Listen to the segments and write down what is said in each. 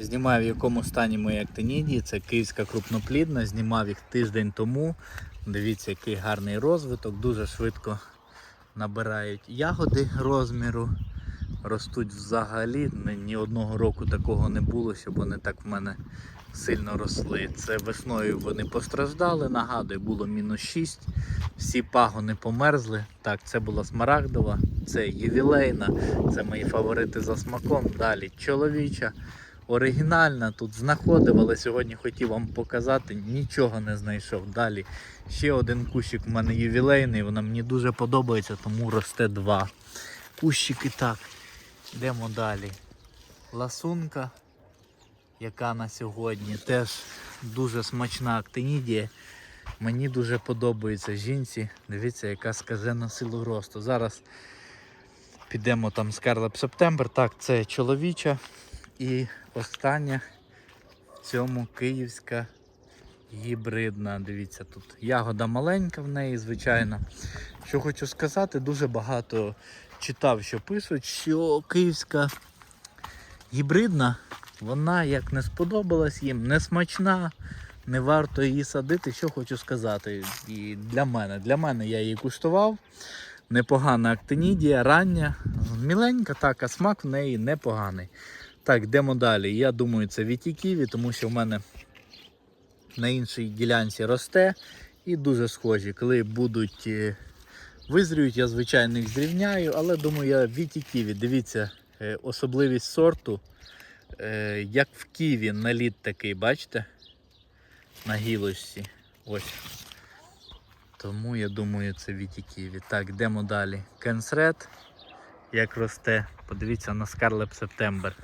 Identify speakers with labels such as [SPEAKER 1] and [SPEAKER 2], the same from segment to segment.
[SPEAKER 1] Знімаю в якому стані мої актинідії. Це київська крупноплідна. Знімав їх тиждень тому. Дивіться, який гарний розвиток. Дуже швидко набирають ягоди розміру. Ростуть взагалі. Ні- одного року такого не було, щоб вони так в мене сильно росли. Це весною вони постраждали. Нагадую, було мінус 6. Всі пагони померзли. Так, це була смарагдова, це ювілейна, це мої фаворити за смаком. Далі чоловіча, оригінальна. Тут знаходив, але сьогодні хотів вам показати, нічого не знайшов. Далі ще один кущик в мене ювілейний, вона мені дуже подобається, тому росте два. Кущики так. Йдемо далі. Ласунка, яка на сьогодні теж дуже смачна актинідія. Мені дуже подобається жінці. Дивіться, яка скажена силу росту. Зараз підемо там з Скарлеп Септембр. Так, це чоловіча. І остання в цьому київська гібридна. Дивіться, тут ягода маленька в неї, звичайно. Що хочу сказати, дуже багато читав, що пишуть, що київська гібридна, вона як не сподобалась їм, не смачна не варто її садити. Що хочу сказати. І для мене. Для мене я її куштував. Непогана актинідія, рання, міленька, так, а смак в неї непоганий. Так, йдемо далі. Я думаю, це вітіківі, тому що в мене на іншій ділянці росте і дуже схожі. Коли будуть е, визріють, я звичайно їх зрівняю, але думаю, я вітіківі. Дивіться, е, особливість сорту, е, як в Києві наліт такий, бачите? на гілочці. Ось. Тому я думаю, це Вітіківі. Так, йдемо далі. Кенсред, як росте. Подивіться на Скарлеп Септембер.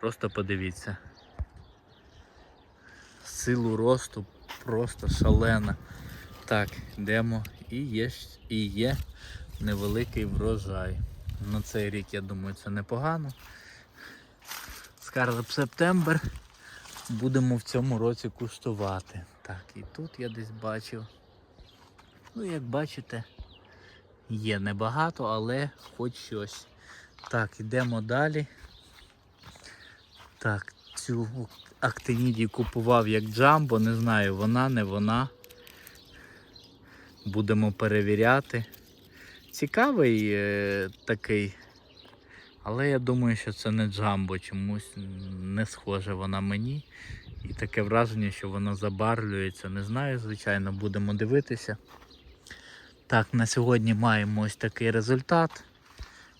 [SPEAKER 1] Просто подивіться. Силу росту просто шалена. Так, йдемо. І є, і є невеликий врожай. На цей рік, я думаю, це непогано. Скарлеп Септембер будемо в цьому році куштувати. Так, і тут я десь бачив. Ну, як бачите, є небагато, але хоч щось. Так, йдемо далі. Так, цю актинідію купував як джамбо, не знаю, вона, не вона. Будемо перевіряти. Цікавий е, такий але я думаю, що це не джамбо, чомусь не схоже вона мені. І таке враження, що вона забарвлюється. Не знаю, звичайно, будемо дивитися. Так, на сьогодні маємо ось такий результат.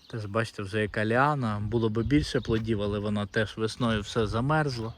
[SPEAKER 1] Теж бачите, вже яка ліана. Було би більше плодів, але вона теж весною все замерзло.